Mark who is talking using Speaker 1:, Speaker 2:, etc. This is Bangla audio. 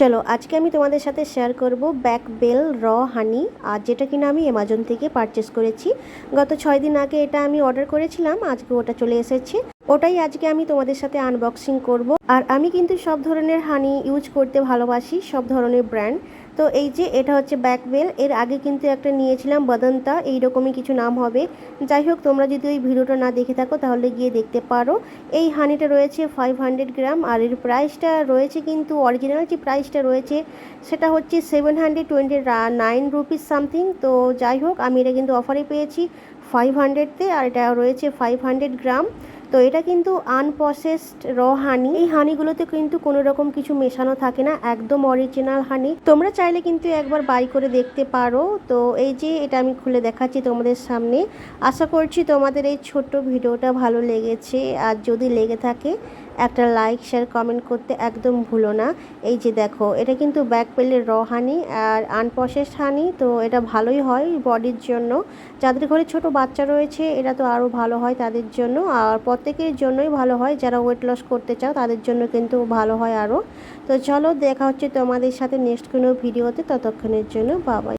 Speaker 1: চলো, আজকে আমি তোমাদের সাথে শেয়ার করব ব্যাক বেল র হানি আর যেটা কিনা আমি অ্যামাজন থেকে পারচেস করেছি। গত ছয় দিন আগে এটা আমি অর্ডার করেছিলাম, আজকে ওটা চলে এসেছে। ওটাই আজকে আমি তোমাদের সাথে আনবক্সিং করব। আর আমি কিন্তু সব ধরনের হানি ইউজ করতে ভালোবাসি, সব ধরনের ব্র্যান্ড তো এই যে এটা হচ্ছে ব্যাক বেল এর আগে কিন্তু একটা নিয়েছিলাম বদন্তা, এইরকমই কিছু নাম হবে। যাই হোক, তোমরা যদি ওই ভিডিওটা না দেখে থাকো, তাহলে গিয়ে দেখতে পারো। এই হানিটা রয়েছে ফাইভ হান্ড্রেড গ্রাম আর এর প্রাইসটা রয়েছে কিন্তু অরিজিনাল যে প্রাইসটা রয়েছে, সেটা হচ্ছে seven hundred twenty nine rupees something তো যাই হোক, আমি এটা কিন্তু অফারে পেয়েছি ফাইভ হান্ড্রেডতে আর এটা রয়েছে ফাইভ হান্ড্রেড গ্রাম তো এটা কিন্তু আনপ্রসেসড র হানি এই হানিগুলোতে কিন্তু কোনো রকম কিছু মেশানো থাকে না, একদম অরিজিনাল হানি তোমরা চাইলে কিন্তু একবার বাই করে দেখতে পারো। তো এই যে এটা আমি খুলে দেখাচ্ছি তোমাদের সামনে। আশা করছি তোমাদের এই ছোট্ট ভিডিওটা ভালো লেগেছে। আর যদি লেগে থাকে একটা লাইক শেয়ার কমেন্ট করতে একদম ভুলো না। এই যে দেখো, এটা কিন্তু ব্যাক পেলের র হানি আর আনপ্রসেসড হানি তো এটা ভালোই হয় বডির জন্য। যাদের ঘরে ছোট বাচ্চা রয়েছে এটা তো আরও ভালো হয় তাদের জন্য। আর প্রত্যেকের জন্যই ভালো হয়, যারা ওয়েট লস করতে চাও তাদের জন্য কিন্তু ভালো হয় আরও। তো চলো, দেখা হচ্ছে তোমাদের সাথে নেক্সট কোনো ভিডিওতে ততক্ষণের জন্য বাবাই